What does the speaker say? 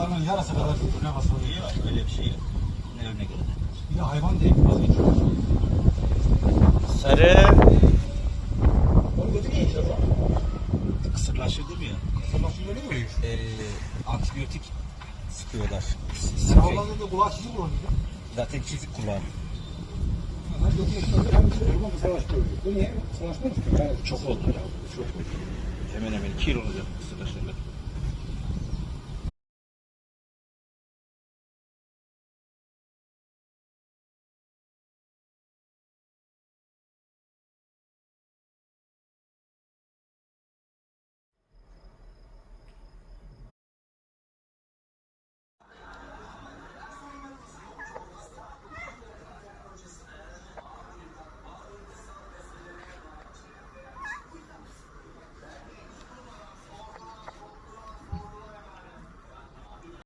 Yapraklarının yarısı kadar öne basılıyor. Yok öyle bir şey yok. Ne örnek göre. Bir de hayvan değil vazgeçiyor. Sarı. Onu götürüyor işte. Kısırlaşır değil ya? Sabahsında ne oluyor? Ee, antibiyotik sıkıyorlar. Sen Sıkıyor. havlanında kulağı çizik olur. Zaten çizik kullanıyor. Şey çok oldu ya. Çok oldu. Hemen hemen iki yıl olacak.